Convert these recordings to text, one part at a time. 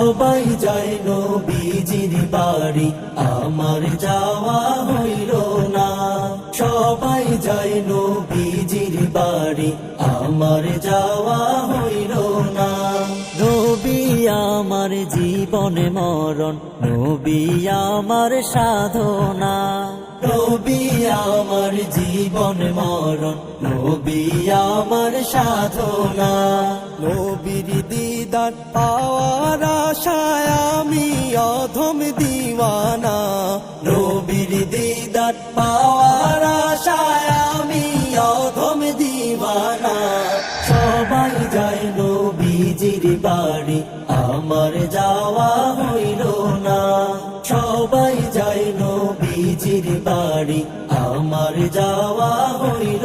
সবাই যায় নবীজির বাড়ি। আমার যাওয়া হইল না। সবাই যায় নবীজির বাড়ি। আমার যাওয়া হইল না। নবী আমার জীবনে মরণ, নবী আমার সাধনা। নবী আমার জীবন মরণ, নবী আমার সাধনা। নবীর দিদার পাওয়ার আশায় আমি অধম দিওয়ানা। নবীর দিদার পাওয়ার আশায় আমি অধম দিওয়ানা। সবাই যায় নবীজির বাড়ি, আমার যাওয়া হইল না। সবাই যায় নবীজির বাড়ি, আমার যাওয়া হইল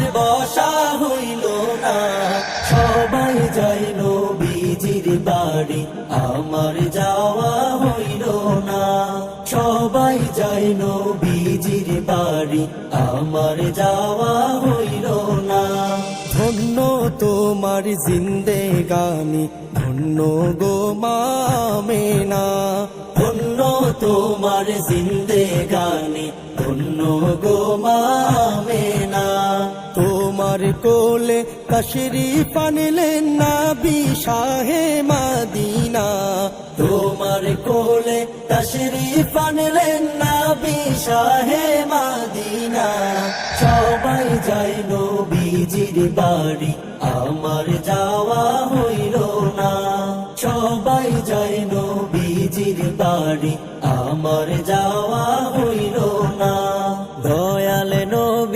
বাড়ি, আমার যাওয়া হইল না। সবাই যাই নবীজির বাড়ি, আমার যাওয়া হইল না। ধন্য তোমার জিন্দে গানি, ধন্য গো মামেনা ধন্য তোমার জিন্দে গানি, ধন্য গো তোমার কোলে কশরি পানলেন নাবি শাহে মাদিনা। তোমার কোলে কশরি পানলেন নাবি শাহে মাদিনা। সবাই যাই নবীজির বাড়ি, আমার যাওয়া হইল না। সবাই যাই নবীজির বাড়ি, আমার যাওয়া হইল না।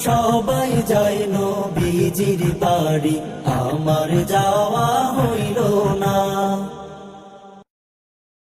সবাই যাই নবীজির বাড়ি। আমার হইল